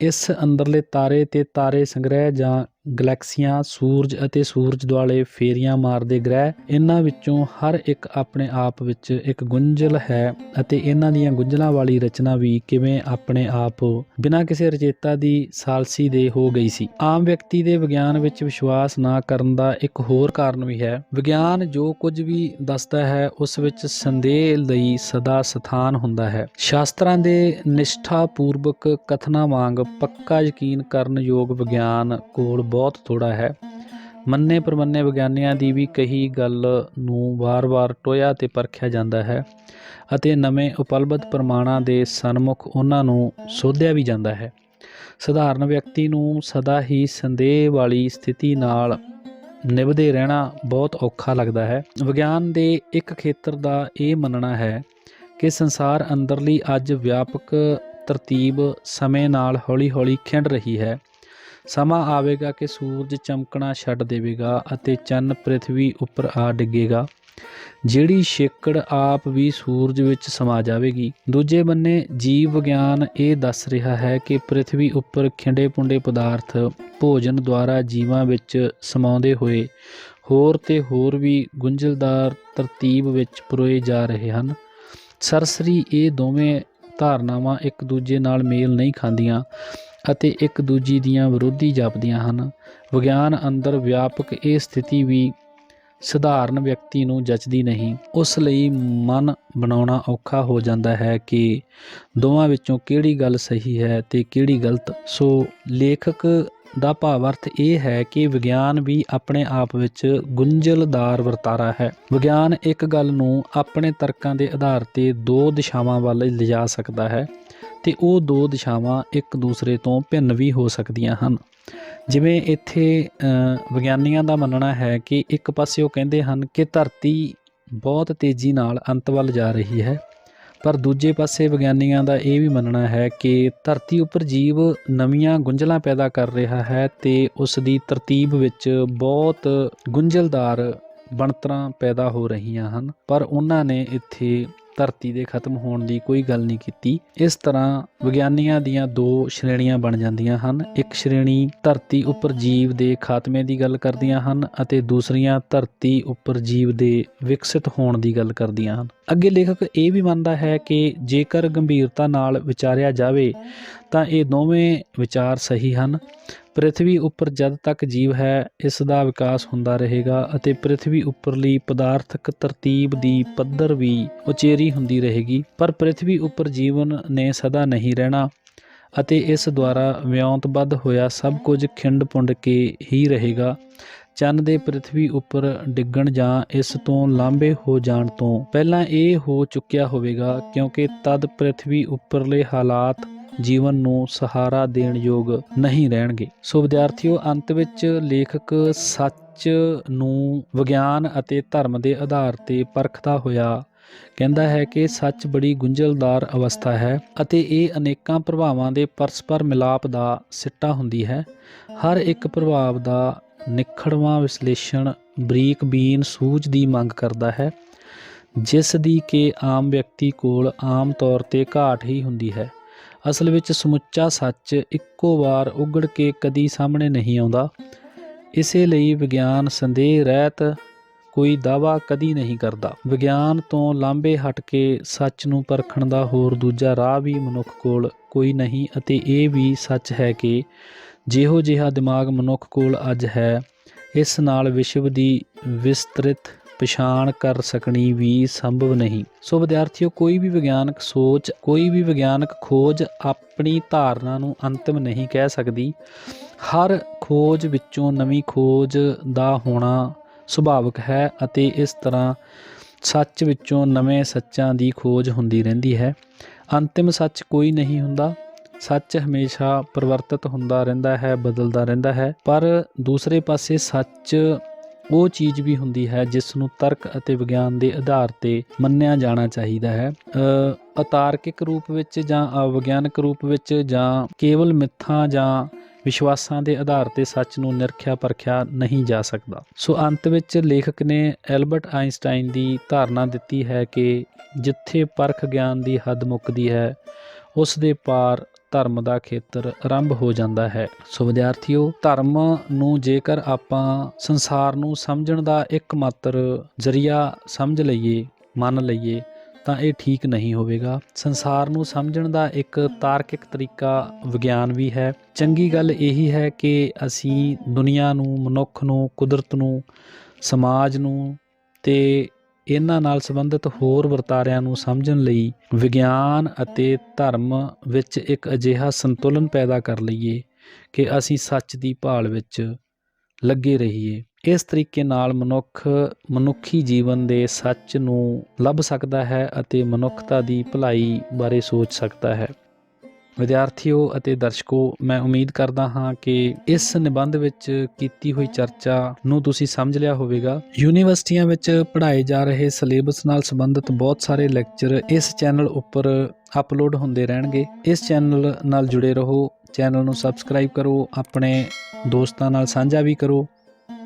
ਇਸ ਅੰਦਰਲੇ ਤਾਰੇ ਤੇ ਤਾਰੇ ਸੰਗ੍ਰਹਿ ਜਾਂ ਗਲੈਕਸੀਆਂ, ਸੂਰਜ ਅਤੇ ਸੂਰਜ ਦੁਆਲੇ ਫੇਰੀਆਂ ਮਾਰਦੇ ਗ੍ਰਹਿ, ਇਹਨਾਂ ਵਿੱਚੋਂ ਹਰ ਇੱਕ ਆਪਣੇ ਆਪ ਵਿੱਚ ਇੱਕ ਗੁੰਝਲ ਹੈ ਅਤੇ ਇਹਨਾਂ ਦੀਆਂ ਗੁੰਝਲਾਂ ਵਾਲੀ ਰਚਨਾ ਵੀ ਕਿਵੇਂ ਆਪਣੇ ਆਪ ਬਿਨਾਂ ਕਿਸੇ ਰਚੇਤਾ ਦੀ ਸਾਲਸੀ ਦੇ ਹੋ ਗਈ ਸੀ। ਆਮ ਵਿਅਕਤੀ ਦੇ ਵਿਗਿਆਨ ਵਿੱਚ ਵਿਸ਼ਵਾਸ ਨਾ ਕਰਨ ਦਾ ਇੱਕ ਹੋਰ ਕਾਰਨ ਵੀ ਹੈ। ਵਿਗਿਆਨ ਜੋ ਕੁਝ ਵੀ ਦੱਸਦਾ ਹੈ, ਉਸ ਵਿੱਚ ਸੰਦੇਹ ਲਈ ਸਦਾ ਸਥਾਨ ਹੁੰਦਾ ਹੈ। ਸ਼ਾਸਤਰਾਂ ਦੇ ਨਿਸ਼ਠਾ ਪੂਰਵਕ ਕਥਨਾਂ ਵਾਂਗ ਪੱਕਾ ਯਕੀਨ ਕਰਨ ਯੋਗ ਵਿਗਿਆਨ ਕੋਲ ਬਹੁਤ ਥੋੜਾ ਹੈ। ਮੰਨੇ ਪ੍ਰਮੰਨੇ ਵਿਗਿਆਨੀਆਂ ਦੀ ਵੀ ਕਹੀ ਗੱਲ ਨੂੰ ਵਾਰ-ਵਾਰ ਟੋਇਆ ਤੇ ਪਰਖਿਆ ਜਾਂਦਾ ਹੈ ਅਤੇ ਨਵੇਂ ਉਪਲਬਧ ਪ੍ਰਮਾਣਾਂ ਦੇ ਸਨਮੁਖ ਉਹਨਾਂ ਨੂੰ ਸੋਧਿਆ ਵੀ ਜਾਂਦਾ ਹੈ। ਸਧਾਰਨ ਵਿਅਕਤੀ ਨੂੰ ਸਦਾ ਹੀ ਸੰਦੇਹ ਵਾਲੀ ਸਥਿਤੀ ਨਾਲ ਨਿਭਦੇ ਰਹਿਣਾ ਬਹੁਤ ਔਖਾ ਲੱਗਦਾ ਹੈ। ਵਿਗਿਆਨ ਦੇ ਇੱਕ ਖੇਤਰ ਦਾ ਇਹ ਮੰਨਣਾ ਹੈ ਕਿ ਸੰਸਾਰ ਅੰਦਰਲੀ ਅੱਜ ਵਿਆਪਕ ਤਰਤੀਬ ਸਮੇਂ ਨਾਲ ਹੌਲੀ-ਹੌਲੀ ਖਿੰਡ ਰਹੀ ਹੈ। ਸਮਾਂ ਆਵੇਗਾ ਕਿ ਸੂਰਜ ਚਮਕਣਾ ਛੱਡ ਦੇਵੇਗਾ ਅਤੇ ਚੰਨ ਪ੍ਰithvi ਉੱਪਰ ਆ ਡਿੱਗੇਗਾ। ਜਿਹੜੀ ਛੇਕੜ ਆਪ ਵੀ ਸੂਰਜ ਵਿੱਚ ਸਮਾ ਜਾਵੇਗੀ। ਦੂਜੇ ਬੰਨੇ ਜੀਵ ਵਿਗਿਆਨ ਇਹ ਦੱਸ ਰਿਹਾ ਹੈ ਕਿ ਪ੍ਰithvi ਉੱਪਰ ਖਿੰਡੇ ਪੁੰਡੇ ਪਦਾਰਥ ਭੋਜਨ ਦੁਆਰਾ ਜੀਵਾਂ ਵਿੱਚ ਸਮਾਉਂਦੇ ਹੋਏ ਹੋਰ ਤੇ ਹੋਰ ਵੀ ਗੁੰਝਲਦਾਰ ਤਰਤੀਬ ਵਿੱਚ ਪਰੋਏ ਜਾ ਰਹੇ ਹਨ। ਸਰਸਰੀ ਇਹ ਦੋਵੇਂ ਧਾਰਨਾਵਾਂ ਇੱਕ ਦੂਜੇ ਨਾਲ ਮੇਲ ਨਹੀਂ ਖਾਂਦੀਆਂ। ਅਤੇ ਇੱਕ ਦੂਜੀ ਦੀਆਂ ਵਿਰੋਧੀ ਜਾਪਦੀਆਂ ਹਨ। ਵਿਗਿਆਨ ਅੰਦਰ ਵਿਆਪਕ ਇਹ ਸਥਿਤੀ ਵੀ ਸਧਾਰਨ ਵਿਅਕਤੀ ਨੂੰ ਜਚਦੀ ਨਹੀਂ। ਉਸ ਲਈ ਮਨ ਬਣਾਉਣਾ ਔਖਾ ਹੋ ਜਾਂਦਾ ਹੈ ਕਿ ਦੋਵਾਂ ਵਿੱਚੋਂ ਕਿਹੜੀ ਗੱਲ ਸਹੀ ਹੈ ਤੇ ਕਿਹੜੀ ਗਲਤ। ਸੋ ਲੇਖਕ ਦਾ ਭਾਵ-ਅਰਥ ਇਹ ਹੈ ਕਿ ਵਿਗਿਆਨ ਵੀ ਆਪਣੇ ਆਪ ਵਿੱਚ ਗੁੰਝਲਦਾਰ ਵਰਤਾਰਾ ਹੈ। ਵਿਗਿਆਨ ਇੱਕ ਗੱਲ ਨੂੰ ਆਪਣੇ ਤਰਕਾਂ ਦੇ ਆਧਾਰ ਤੇ ਦੋ ਦਿਸ਼ਾਵਾਂ ਵੱਲ ਲਿਜਾ ਸਕਦਾ ਹੈ। ਤੇ ਉਹ ਦੋ ਦਿਸ਼ਾਵਾਂ ਇੱਕ ਦੂਸਰੇ ਤੋਂ ਭਿੰਨ ਵੀ ਹੋ ਸਕਦੀਆਂ ਹਨ। ਜਿਵੇਂ ਇੱਥੇ ਵਿਗਿਆਨੀਆਂ ਦਾ ਮੰਨਣਾ ਹੈ ਕਿ ਇੱਕ ਪਾਸੇ ਉਹ ਕਹਿੰਦੇ ਹਨ ਕਿ ਧਰਤੀ ਬਹੁਤ ਤੇਜ਼ੀ ਨਾਲ ਅੰਤ ਵੱਲ ਜਾ ਰਹੀ ਹੈ, ਪਰ ਦੂਜੇ ਪਾਸੇ ਵਿਗਿਆਨੀਆਂ ਦਾ ਇਹ ਵੀ ਮੰਨਣਾ ਹੈ ਕਿ ਧਰਤੀ ਉੱਪਰ ਜੀਵ ਨਵੀਆਂ ਗੁੰਝਲਾਂ ਪੈਦਾ ਕਰ ਰਿਹਾ ਹੈ ਤੇ ਉਸ ਦੀ ਤਰਤੀਬ ਵਿੱਚ ਬਹੁਤ ਗੁੰਝਲਦਾਰ ਬਣਤਰਾਂ ਪੈਦਾ ਹੋ ਰਹੀਆਂ ਹਨ। ਪਰ ਉਹਨਾਂ ਨੇ ਇੱਥੇ ਧਰਤੀ ਦੇ ਖਤਮ ਹੋਣ ਦੀ ਕੋਈ ਗੱਲ ਨਹੀਂ ਕੀਤੀ। ਇਸ ਤਰ੍ਹਾਂ ਵਿਗਿਆਨੀਆਂ ਦੀਆਂ ਦੋ ਸ਼੍ਰੇਣੀਆਂ ਬਣ ਜਾਂਦੀਆਂ ਹਨ। ਇੱਕ ਸ਼੍ਰੇਣੀ ਧਰਤੀ ਉੱਪਰ ਜੀਵ ਦੇ ਖਾਤਮੇ ਦੀ ਗੱਲ ਕਰਦੀਆਂ ਹਨ ਅਤੇ ਦੂਸਰੀਆਂ ਧਰਤੀ ਉੱਪਰ ਜੀਵ ਦੇ ਵਿਕਸਿਤ ਹੋਣ ਦੀ ਗੱਲ ਕਰਦੀਆਂ ਹਨ। ਅੱਗੇ ਲੇਖਕ ਇਹ ਵੀ ਮੰਨਦਾ ਹੈ ਕਿ ਜੇਕਰ ਗੰਭੀਰਤਾ ਨਾਲ ਵਿਚਾਰਿਆ ਜਾਵੇ, ਤਾਂ ਇਹ ਦੋਵੇਂ ਵਿਚਾਰ ਸਹੀ ਹਨ। ਪ੍ਰਿਥਵੀ ਉੱਪਰ ਜਦ ਤੱਕ ਜੀਵ ਹੈ, ਇਸ ਦਾ ਵਿਕਾਸ ਹੁੰਦਾ ਰਹੇਗਾ ਅਤੇ ਪ੍ਰithvi ਉੱਪਰਲੀ ਪਦਾਰਥਕ ਤਰਤੀਬ ਦੀ ਪੱਧਰ ਵੀ ਉਚੇਰੀ ਹੁੰਦੀ ਰਹੇਗੀ। ਪਰ ਪ੍ਰਿਥਵੀ ਉੱਪਰ ਜੀਵਨ ਨੇ ਸਦਾ ਨਹੀਂ ਰਹਿਣਾ ਅਤੇ ਇਸ ਦੁਆਰਾ ਵਿਉਂਤਬੱਧ ਹੋਇਆ ਸਭ ਕੁਝ ਖਿੰਡ ਪੁੰਡ ਕੇ ਹੀ ਰਹੇਗਾ। ਚੰਨ ਦੇ ਪ੍ਰithvi ਉੱਪਰ ਡਿੱਗਣ ਜਾਂ ਇਸ ਤੋਂ ਲਾਂਭੇ ਹੋ ਜਾਣ ਤੋਂ ਪਹਿਲਾਂ ਇਹ ਹੋ ਚੁੱਕਿਆ ਹੋਵੇਗਾ, ਕਿਉਂਕਿ ਤਦ ਪ੍ਰithvi ਉੱਪਰਲੇ ਹਾਲਾਤ ਜੀਵਨ ਨੂੰ ਸਹਾਰਾ ਦੇਣ ਯੋਗ ਨਹੀਂ ਰਹਿਣਗੇ। ਸੋ ਵਿਦਿਆਰਥੀਓ, ਅੰਤ ਵਿੱਚ ਲੇਖਕ ਸੱਚ ਨੂੰ ਵਿਗਿਆਨ ਅਤੇ ਧਰਮ ਦੇ ਆਧਾਰ ਤੇ ਪਰਖਦਾ ਹੋਇਆ ਕਹਿੰਦਾ ਹੈ ਕਿ ਸੱਚ ਬੜੀ ਗੁੰਝਲਦਾਰ ਅਵਸਥਾ ਹੈ ਅਤੇ ਇਹ ਅਨੇਕਾਂ ਪ੍ਰਭਾਵਾਂ ਦੇ ਪਰਸਪਰ ਮਿਲਾਪ ਦਾ ਸਿੱਟਾ ਹੁੰਦੀ ਹੈ। ਹਰ ਇੱਕ ਪ੍ਰਭਾਵ ਦਾ ਨਿਖੜਵਾਂ ਵਿਸ਼ਲੇਸ਼ਣ ਬਰੀਕ ਬੀਨ ਸੂਝ ਦੀ ਮੰਗ ਕਰਦਾ ਹੈ, ਜਿਸ ਦੀ ਕਿ ਆਮ ਵਿਅਕਤੀ ਕੋਲ ਆਮ ਤੌਰ ਤੇ ਘਾਟ ਹੀ ਹੁੰਦੀ ਹੈ। ਅਸਲ ਵਿੱਚ ਸਮੁੱਚਾ ਸੱਚ ਇੱਕੋ ਵਾਰ ਉਗੜ ਕੇ ਕਦੀ ਸਾਹਮਣੇ ਨਹੀਂ ਆਉਂਦਾ। ਇਸੇ ਲਈ ਵਿਗਿਆਨ ਸੰਦੇਹ ਰਹਿਤ ਕੋਈ ਦਾਵਾ ਕਦੀ ਨਹੀਂ ਕਰਦਾ। ਵਿਗਿਆਨ ਤੋਂ ਲਾਂਬੇ ਹਟ ਕੇ ਸੱਚ ਨੂੰ ਪਰਖਣ ਦਾ ਹੋਰ ਦੂਜਾ ਰਾਹ ਵੀ ਮਨੁੱਖ ਕੋਲ ਕੋਈ ਨਹੀਂ ਅਤੇ ਇਹ ਵੀ ਸੱਚ ਹੈ ਕਿ ਜਿਹੋ ਜਿਹਾ ਦਿਮਾਗ ਮਨੁੱਖ ਕੋਲ ਅੱਜ ਹੈ, ਇਸ ਨਾਲ ਵਿਸ਼ਵ ਦੀ ਵਿਸਤ੍ਰਿਤ ਪਛਾਣ ਕਰ ਸਕਣੀ ਵੀ ਸੰਭਵ ਨਹੀਂ। ਸੋ ਵਿਦਿਆਰਥੀਓ, ਕੋਈ ਵੀ ਵਿਗਿਆਨਕ ਸੋਚ, ਕੋਈ ਵੀ ਵਿਗਿਆਨਕ ਖੋਜ ਆਪਣੀ ਧਾਰਨਾ ਨੂੰ ਅੰਤਿਮ ਨਹੀਂ ਕਹਿ ਸਕਦੀ। ਹਰ ਖੋਜ ਵਿੱਚੋਂ ਨਵੀਂ ਖੋਜ ਦਾ ਹੋਣਾ ਸੁਭਾਵਿਕ ਹੈ ਅਤੇ ਇਸ ਤਰ੍ਹਾਂ ਸੱਚ ਵਿੱਚੋਂ ਨਵੇਂ ਸੱਚਾਂ ਦੀ ਖੋਜ ਹੁੰਦੀ ਰਹਿੰਦੀ ਹੈ। ਅੰਤਿਮ ਸੱਚ ਕੋਈ ਨਹੀਂ ਹੁੰਦਾ। ਸੱਚ ਹਮੇਸ਼ਾ ਪਰਿਵਰਤਿਤ ਹੁੰਦਾ ਰਹਿੰਦਾ ਹੈ, ਬਦਲਦਾ ਰਹਿੰਦਾ ਹੈ, ਪਰ ਦੂਸਰੇ ਪਾਸੇ ਸੱਚ ਉਹ ਚੀਜ਼ ਵੀ ਹੁੰਦੀ ਹੈ ਜਿਸ ਨੂੰ ਤਰਕ ਅਤੇ ਵਿਗਿਆਨ ਦੇ ਆਧਾਰ ਤੇ ਮੰਨਿਆ ਜਾਣਾ ਚਾਹੀਦਾ ਹੈ। ਅਤਾਰਕਿਕ ਰੂਪ ਵਿੱਚ ਜਾਂ ਅਵਿਗਿਆਨਕ ਰੂਪ ਵਿੱਚ ਜਾਂ ਕੇਵਲ ਮਿੱਥਾਂ ਜਾਂ ਵਿਸ਼ਵਾਸਾਂ ਦੇ ਆਧਾਰ ਤੇ ਸੱਚ ਨੂੰ ਨਿਰਖਿਆ ਪਰਖਿਆ ਨਹੀਂ ਜਾ ਸਕਦਾ। ਸੋ ਅੰਤ ਵਿੱਚ ਲੇਖਕ ਨੇ ਐਲਬਰਟ ਆਇਨਸਟਾਈਨ ਦੀ ਧਾਰਨਾ ਦਿੱਤੀ ਹੈ ਕਿ ਜਿੱਥੇ ਪਰਖ ਗਿਆਨ ਦੀ ਹੱਦ ਮੁੱਕਦੀ ਹੈ, ਉਸ ਦੇ ਪਾਰ ਧਰਮ ਦਾ ਖੇਤਰ ਆਰੰਭ ਹੋ ਜਾਂਦਾ ਹੈ। ਸੋ ਵਿਦਿਆਰਥੀਓ, ਧਰਮ ਨੂੰ ਜੇਕਰ ਆਪਾਂ ਸੰਸਾਰ ਨੂੰ ਸਮਝਣ ਦਾ ਇੱਕਮਾਤਰ ਜ਼ਰੀਆ ਸਮਝ ਲਈਏ, ਮੰਨ ਲਈਏ, ਤਾਂ ਇਹ ਠੀਕ ਨਹੀਂ ਹੋਵੇਗਾ। ਸੰਸਾਰ ਨੂੰ ਸਮਝਣ ਦਾ ਇੱਕ ਤਾਰਕਿਕ ਤਰੀਕਾ ਵਿਗਿਆਨ ਵੀ ਹੈ। ਚੰਗੀ ਗੱਲ ਇਹੀ ਹੈ ਕਿ ਅਸੀਂ ਦੁਨੀਆ ਨੂੰ, ਮਨੁੱਖ ਨੂੰ, ਕੁਦਰਤ ਨੂੰ, ਸਮਾਜ ਨੂੰ ਤੇ ਇਹਨਾਂ ਨਾਲ ਸੰਬੰਧਿਤ ਹੋਰ ਵਰਤਾਰਿਆਂ ਨੂੰ ਸਮਝਣ ਲਈ ਵਿਗਿਆਨ ਅਤੇ ਧਰਮ ਵਿੱਚ ਇੱਕ ਅਜਿਹਾ ਸੰਤੁਲਨ ਪੈਦਾ ਕਰ ਲਈਏ ਕਿ ਅਸੀਂ ਸੱਚ ਦੀ ਭਾਲ ਵਿੱਚ ਲੱਗੇ ਰਹੀਏ। ਇਸ ਤਰੀਕੇ ਨਾਲ ਮਨੁੱਖ, ਮਨੁੱਖੀ ਜੀਵਨ ਦੇ ਸੱਚ ਨੂੰ ਲੱਭ ਸਕਦਾ ਹੈ ਅਤੇ ਮਨੁੱਖਤਾ ਦੀ ਭਲਾਈ ਬਾਰੇ ਸੋਚ ਸਕਦਾ ਹੈ। ਵਿਦਿਆਰਥੀਓ ਅਤੇ ਦਰਸ਼ਕੋ, ਮੈਂ ਉਮੀਦ ਕਰਦਾ ਹਾਂ ਕਿ ਇਸ ਨਿਬੰਧ ਵਿੱਚ ਕੀਤੀ ਹੋਈ ਚਰਚਾ ਨੂੰ ਤੁਸੀਂ ਸਮਝ ਲਿਆ ਹੋਵੇਗਾ। ਯੂਨੀਵਰਸਿਟੀਆਂ ਵਿੱਚ ਪੜ੍ਹਾਏ ਜਾ ਰਹੇ ਸਿਲੇਬਸ ਨਾਲ ਸੰਬੰਧਿਤ ਬਹੁਤ ਸਾਰੇ ਲੈਕਚਰ ਇਸ ਚੈਨਲ ਉੱਪਰ ਅਪਲੋਡ ਹੁੰਦੇ ਰਹਿਣਗੇ। ਇਸ ਚੈਨਲ ਨਾਲ ਜੁੜੇ ਰਹੋ, ਚੈਨਲ ਨੂੰ ਸਬਸਕ੍ਰਾਈਬ ਕਰੋ, ਆਪਣੇ ਦੋਸਤਾਂ ਨਾਲ ਸਾਂਝਾ ਵੀ ਕਰੋ।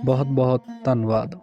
ਬਹੁਤ ਬਹੁਤ ਧੰਨਵਾਦ।